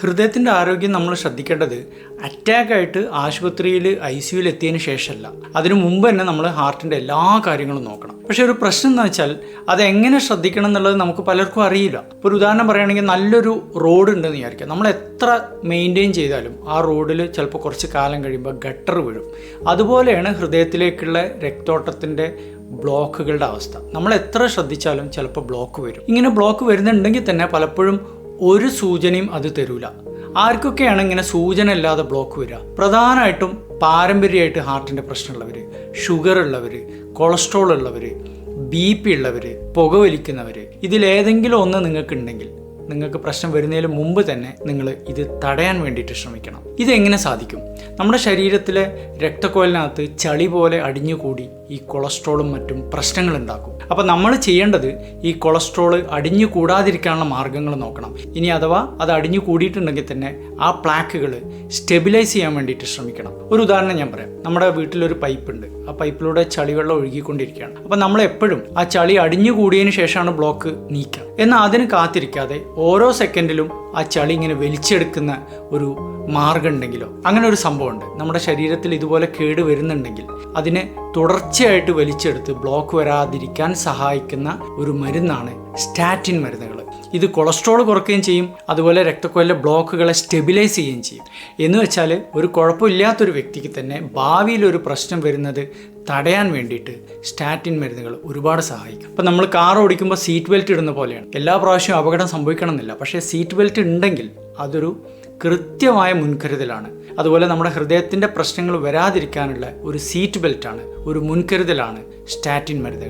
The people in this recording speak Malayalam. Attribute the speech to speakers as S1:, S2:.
S1: ഹൃദയത്തിന്റെ ആരോഗ്യം നമ്മൾ ശ്രദ്ധിക്കേണ്ടത് അറ്റാക്കായിട്ട് ആശുപത്രിയിൽ ഐ സിയുയിൽ എത്തിയതിന് ശേഷമല്ല. അതിനു മുമ്പ് തന്നെ നമ്മൾ ഹാർട്ടിന്റെ എല്ലാ കാര്യങ്ങളും നോക്കണം. പക്ഷേ ഒരു പ്രശ്നം എന്ന് വെച്ചാൽ അത് എങ്ങനെ ശ്രദ്ധിക്കണം എന്നുള്ളത് നമുക്ക് പലർക്കും അറിയില്ല. ഇപ്പോൾ ഒരു ഉദാഹരണം പറയുകയാണെങ്കിൽ നല്ലൊരു റോഡ് ഉണ്ടെന്ന് വിചാരിക്കാം. നമ്മൾ എത്ര മെയിന്റെയിൻ ചെയ്താലും ആ റോഡിൽ ചിലപ്പോൾ കുറച്ച് കാലം കഴിയുമ്പോൾ ഗട്ടർ വീഴും. അതുപോലെയാണ് ഹൃദയത്തിലേക്കുള്ള രക്തോട്ടത്തിന്റെ ബ്ലോക്കുകളുടെ അവസ്ഥ. നമ്മൾ എത്ര ശ്രദ്ധിച്ചാലും ചിലപ്പോൾ ബ്ലോക്ക് വരും. ഇങ്ങനെ ബ്ലോക്ക് വരുന്നുണ്ടെങ്കിൽ തന്നെ പലപ്പോഴും ഒരു സൂചനയും അത് തരൂല. ആർക്കൊക്കെയാണ് ഇങ്ങനെ സൂചന ഇല്ലാതെ ബ്ലോക്ക് വരിക? പ്രധാനമായിട്ടും പാരമ്പര്യമായിട്ട് ഹാർട്ടിന്റെ പ്രശ്നമുള്ളവർ ഷുഗർ ഉള്ളവർ കൊളസ്ട്രോൾ ഉള്ളവർ ബി പി ഉള്ളവർ പുകവലിക്കുന്നവർ ഇതിലേതെങ്കിലും ഒന്ന് നിങ്ങൾക്കുണ്ടെങ്കിൽ നിങ്ങൾക്ക് പ്രശ്നം വരുന്നതിന് മുമ്പ് തന്നെ നിങ്ങൾ ഇത് തടയാൻ വേണ്ടിയിട്ട് ശ്രമിക്കണം. ഇതെങ്ങനെ സാധിക്കും? നമ്മുടെ ശരീരത്തിലെ രക്തക്കോലിനകത്ത് ചളി പോലെ അടിഞ്ഞുകൂടി ഈ കൊളസ്ട്രോളും മറ്റും പ്രശ്നങ്ങൾ ഉണ്ടാക്കും അപ്പോൾ നമ്മൾ ചെയ്യേണ്ടത് ഈ കൊളസ്ട്രോൾ അടിഞ്ഞു കൂടാതിരിക്കാനുള്ള മാർഗങ്ങൾ നോക്കണം. ഇനി അഥവാ അത് അടിഞ്ഞു കൂടിയിട്ടുണ്ടെങ്കിൽ തന്നെ ആ പ്ലാക്കുകൾ സ്റ്റെബിലൈസ് ചെയ്യാൻ വേണ്ടിയിട്ട് ശ്രമിക്കണം. ഒരു ഉദാഹരണം ഞാൻ പറയാം. നമ്മുടെ വീട്ടിലൊരു പൈപ്പ് ഉണ്ട് ആ പൈപ്പിലൂടെ ചളിവെള്ളം ഒഴുകിക്കൊണ്ടിരിക്കുകയാണ്. അപ്പോൾ നമ്മൾ എപ്പോഴും ആ ചളി അടിഞ്ഞു കൂടിയതിന് ശേഷമാണ് ബ്ലോക്ക് നീക്കുക. എന്നാൽ അതിന് കാത്തിരിക്കാതെ ഓരോ സെക്കൻഡിലും ആ ചളി ഇങ്ങനെ വലിച്ചെടുക്കുന്ന ഒരു മാർഗം ഉണ്ടെങ്കിലോ? അങ്ങനെ ഒരു സംഭവമുണ്ട്. നമ്മുടെ ശരീരത്തിൽ ഇതുപോലെ കേട് വരുന്നുണ്ടെങ്കിൽ അതിനെ തുടർച്ചയായിട്ട് വലിച്ചെടുത്ത് ബ്ലോക്ക് വരാതിരിക്കാൻ സഹായിക്കുന്ന ഒരു മരുന്നാണ് സ്റ്റാറ്റിൻ മരുന്നുകൾ. ഇത് കൊളസ്ട്രോൾ കുറയ്ക്കുകയും ചെയ്യും അതുപോലെ രക്തക്കൊല്ല ബ്ലോക്കുകളെ സ്റ്റെബിലൈസ് ചെയ്യുകയും ചെയ്യും. എന്ന് വെച്ചാൽ ഒരു കുഴപ്പമില്ലാത്തൊരു വ്യക്തിക്ക് തന്നെ ഭാവിയിൽ ഒരു പ്രശ്നം വരുന്നത് തടയാൻ വേണ്ടിയിട്ട് സ്റ്റാറ്റിൻ മരുന്നുകൾ ഒരുപാട് സഹായിക്കും. ഇപ്പം നമ്മൾ കാർ ഓടിക്കുമ്പോൾ സീറ്റ് ബെൽറ്റ് ഇടുന്ന പോലെയാണ്. എല്ലാ പ്രാവശ്യവും അപകടം സംഭവിക്കണമെന്നില്ല. പക്ഷേ സീറ്റ് ബെൽറ്റ് ഉണ്ടെങ്കിൽ അതൊരു കൃത്യമായ മുൻകരുതലാണ്. അതുപോലെ നമ്മുടെ ഹൃദയത്തിന്റെ പ്രശ്നങ്ങൾ വരാതിരിക്കാനുള്ള ഒരു സീറ്റ് ബെൽറ്റാണ് ഒരു മുൻകരുതലാണ് സ്റ്റാറ്റിൻ മരുന്നുകൾ.